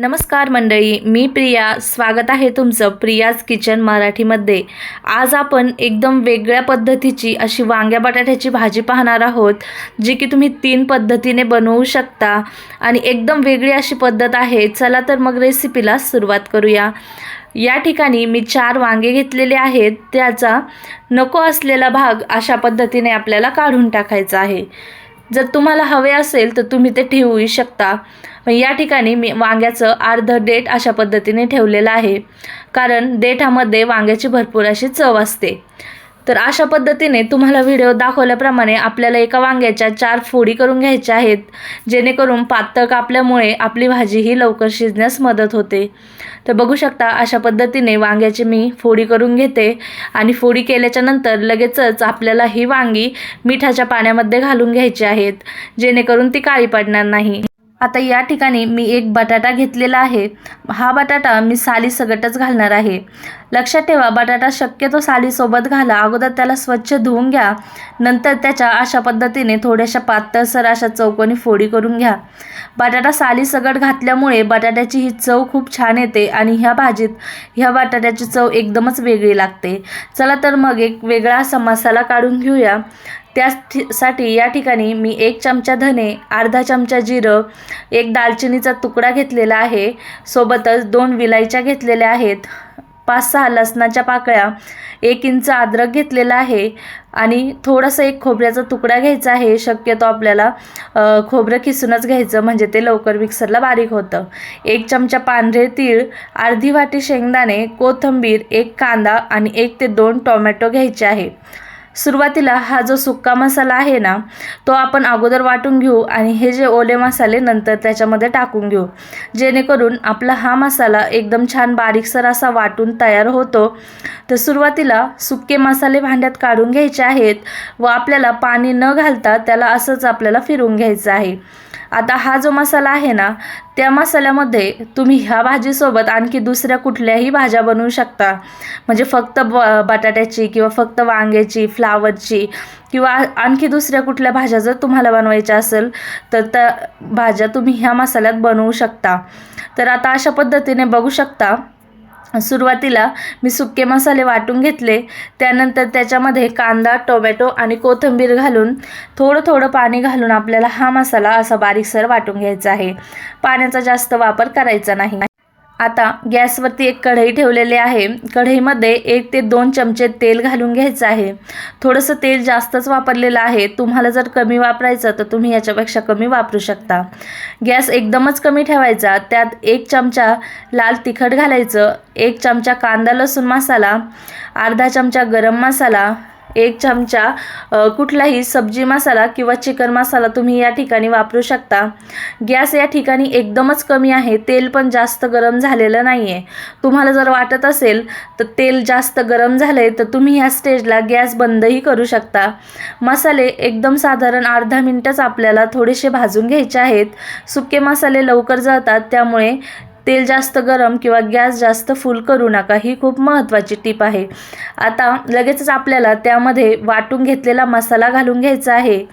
नमस्कार मंडळी मी प्रिया. स्वागत आहे तुमचं प्रियाज किचन मराठीमध्ये. आज आपण एकदम वेगळ्या पद्धतीची अशी वांग्या बटाट्याची भाजी पाहणार आहोत जी की तुम्ही तीन पद्धतीने बनवू शकता. आणि एकदम वेगळी अशी पद्धत आहे. चला तर मग रेसिपीला सुरुवात करूया. या ठिकाणी मी चार वांगे घेतलेले आहेत. त्याचा नको असलेला भाग अशा पद्धतीने आपल्याला काढून टाकायचा आहे. जर तुम्हाला हवे असेल तर तुम्ही ते ठेवूही शकता. या ठिकाणी मी वांग्याचं अर्ध डेट अशा पद्धतीने ठेवलेलं आहे. कारण देठामध्ये वांग्याची भरपूर अशी चव असते. तर अशा पद्धतीने तुम्हाला व्हिडिओ दाखवल्याप्रमाणे आपल्याला एका वांग्याच्या चार फोडी करून घ्यायच्या आहेत जेणेकरून पातळ कापल्यामुळे आपली भाजी ही लवकर शिजण्यास मदत होते. तर बघू शकता अशा पद्धतीने वांग्याची मी फोडी करून घेते आणि फोडी केल्याच्यानंतर लगेचच आपल्याला ही वांगी मिठाच्या पाण्यामध्ये घालून घ्यायची आहेत जेणेकरून ती काळी पडणार नाही. आता या ठिकाणी मी एक बटाटा घेतलेला आहे. हा बटाटा मी सालीसकटच घालणार आहे. लक्षात ठेवा बटाटा शक्यतो सालीसोबत घाला. अगोदर त्याला स्वच्छ धुवून घ्या. नंतर त्याच्या अशा पद्धतीने थोड्याशा पातळसर अशा चौकोनी फोडी करून घ्या. बटाटा सालीसगट घातल्यामुळे बटाट्याची ही चव खूप छान येते आणि ह्या भाजीत ह्या बटाट्याची चव एकदमच वेगळी लागते. चला तर मग एक वेगळा असा मसाला काढून घेऊया. त्यासाठी या ठिकाणी मी एक चमचा धने अर्धा चमचा जिरं एक दालचिनीचा तुकडा घेतलेला आहे. सोबतच दोन विलायच्या घेतलेल्या आहेत. पाच सहा लसणाच्या पाकळ्या एक इंच अद्रक घेतलेला आहे आणि थोडंसं एक खोबऱ्याचा तुकडा घ्यायचा आहे. शक्यतो आपल्याला खोबरं किसूनच घ्यायचं म्हणजे ते लवकर मिक्सरला बारीक होतं. एक चमचा पांढरे तीळ अर्धी वाटी शेंगदाणे कोथिंबीर एक कांदा आणि एक ते दोन टोमॅटो घ्यायचे आहे. सुरुवातीला हा जो सुक्का मसाला आहे ना तो आपण अगोदर वाटून घेऊ आणि हे जे ओले मसाले नंतर त्याच्यामध्ये टाकून घेऊ. जेणेकरून आपला हा मसाला एकदम छान बारीकसर असा वाटून तयार होतो. तर सुरुवातीला सुके मसाले भांड्यात काढून घ्यायचे आहेत व आपल्याला पाणी न घालता त्याला असंच आपल्याला फिरून घ्यायचं आहे. आता हा जो मसाला आहे ना त्या मसाल्यामध्ये तुम्ही ह्या भाजीसोबत आणखी दुसऱ्या कुठल्याही भाज्या बनवू शकता. म्हणजे फक्त ब बटाट्याची किंवा फक्त वांग्याची फ्लावरची किंवा आणखी दुसऱ्या कुठल्या भाज्या जर तुम्हाला बनवायच्या असेल तर त्या भाज्या तुम्ही ह्या मसाल्यात बनवू शकता. तर आता अशा पद्धतीने बघू शकता. सुरुवातीला मी सुके मसाले वाटून घेतले. त्यानंतर त्याच्यामध्ये कांदा टोमॅटो आणि कोथिंबीर घालून थोडं थोडं पाणी घालून आपल्याला हा मसाला असा बारीकसर वाटून घ्यायचा आहे. पाण्याचा जास्त वापर करायचा नाही. आता गॅसवरती एक कढई ठेवलेली आहे. कढईमध्ये एक ते दोन चमचे तेल घालून घ्यायचं आहे. थोडंसं तेल जास्तच वापरलेलं आहे. तुम्हाला जर कमी वापरायचं तर तुम्ही याच्यापेक्षा कमी वापरू शकता. गॅस एकदमच कमी ठेवायचा. त्यात एक चमचा लाल तिखट घालायचं एक चमचा कांदा लसूण मसाला अर्धा चमचा गरम मसाला एक चमचा कुठलाही सब्जी मसाला किंवा चिकन मसाला तुम्ही या ठिकाणी वापरू शकता. गॅस या ठिकाणी एकदमच कमी आहे. तेल पण जास्त गरम झालेलं नाही आहे तुम्हाला जर वाटत असेल तर तेल जास्त गरम झालं आहे तर तुम्ही ह्या स्टेजला गॅस बंदही करू शकता. मसाले एकदम साधारण अर्धा मिनटच आपल्याला थोडेसे भाजून घ्यायचे आहेत. सुके मसाले लवकर जळतात त्यामुळे तेल जास्त गरम किंवा गॅस जास्त फुल करू नका ही खूप महत्त्वाची टीप आहे. आता लगेचच आपल्याला त्यामध्ये वाटून घेतलेला मसाला घालून घ्यायचा आहे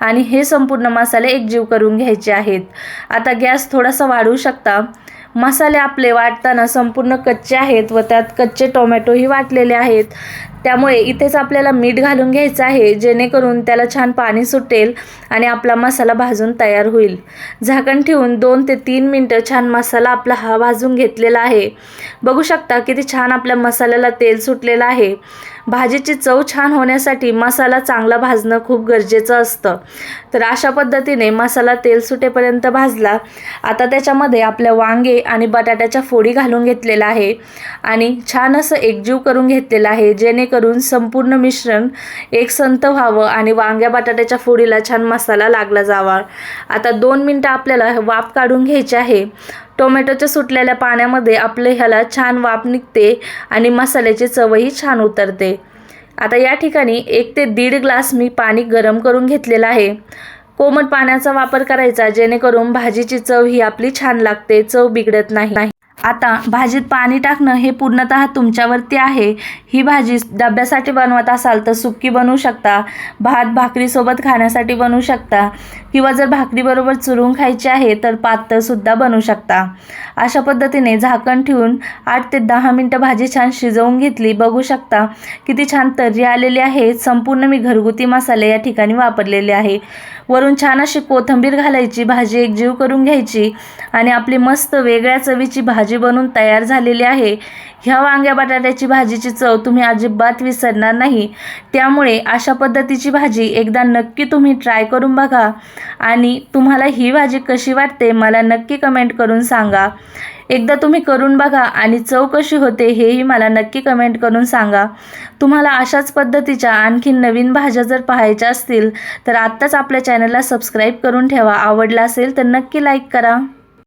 आणि हे संपूर्ण मसाले एकजीव करून घ्यायचे आहेत. आता गॅस थोडासा वाढवू शकता. मसाले आपले वाटताना संपूर्ण कच्चे आहेत व त्यात कच्चे टोमॅटोही वाटलेले आहेत. त्यामुळे इथेच आपल्याला मीठ घालून घ्यायचं आहे जेणेकरून त्याला छान पाणी सुटेल आणि आपला मसाला भाजून तयार होईल. झाकण ठेवून दोन ते तीन मिनटं छान मसाला आपला हा भाजून घेतलेला आहे. बघू शकता किती छान आपल्या मसाल्याला तेल सुटलेलं आहे. भाजीची चव छान होण्यासाठी मसाला चांगला भाजणं खूप गरजेचं असतं. तर अशा पद्धतीने मसाला तेल सुटेपर्यंत भाजला. आता त्याच्यामध्ये आपल्या वांगे आणि बटाट्याच्या फोडी घालून घेतलेला आहे. आणि छान असं एकजीव करून घेतलेलं आहे करून संपूर्ण मिश्रण एक संत व्हावं आणि वांग्या बटाट्याच्या फोडीला छान मसाला लागला जावा. आता दोन मिनटं आपल्याला वाफ काढून घ्यायची आहे. टोमॅटोच्या सुटलेल्या पाण्यामध्ये आपले ह्याला छान वाफ निघते आणि मसाल्याची चवही छान उतरते. आता या ठिकाणी एक ते दीड ग्लास मी पाणी गरम करून घेतलेलं आहे. कोमट पाण्याचा वापर करायचा जेणेकरून भाजीची चव ही आपली छान लागते चव बिघडत नाही. आता भाजीत पाणी टाकणं हे पूर्णतः तुमच्यावरती आहे. ही भाजी डब्यासाठी बनवत असाल तर सुक्की बनवू शकता भात भाकरीसोबत खाण्यासाठी बनवू शकता किंवा जर भाकरीबरोबर चुरून खायची आहे तर पातळसुद्धा बनवू शकता. अशा पद्धतीने झाकण ठेवून आठ ते दहा मिनटं भाजी छान शिजवून घेतली बघू शकता किती छान तर्री आलेली आहे. संपूर्ण मी घरगुती मसाले या ठिकाणी वापरलेले आहे. वरून छान अशी कोथिंबीर घालायची भाजी एकजीव करून घ्यायची आणि आपली मस्त वेगळ्या चवीची भाजी बनून तयार झालेली आहे. ह्या वांग्या बटाट्याची भाजीची चव तुम्ही अजिबात विसरणार नाही. त्यामुळे अशा पद्धतीची भाजी एकदा नक्की तुम्ही ट्राय करून बघा आणि तुम्हाला ही भाजी कशी वाटते मला नक्की कमेंट करून सांगा. एकदा तुम्ही करून बघा आणि चव कशी होते हेही मला नक्की कमेंट करून सांगा. तुम्हाला अशाच पद्धतीच्या आणखी नवीन भाज्या जर पाहायच्या असतील तर आत्ताच आपल्या चॅनलला सबस्क्राईब करून ठेवा. आवडला असेल तर नक्की लाईक करा.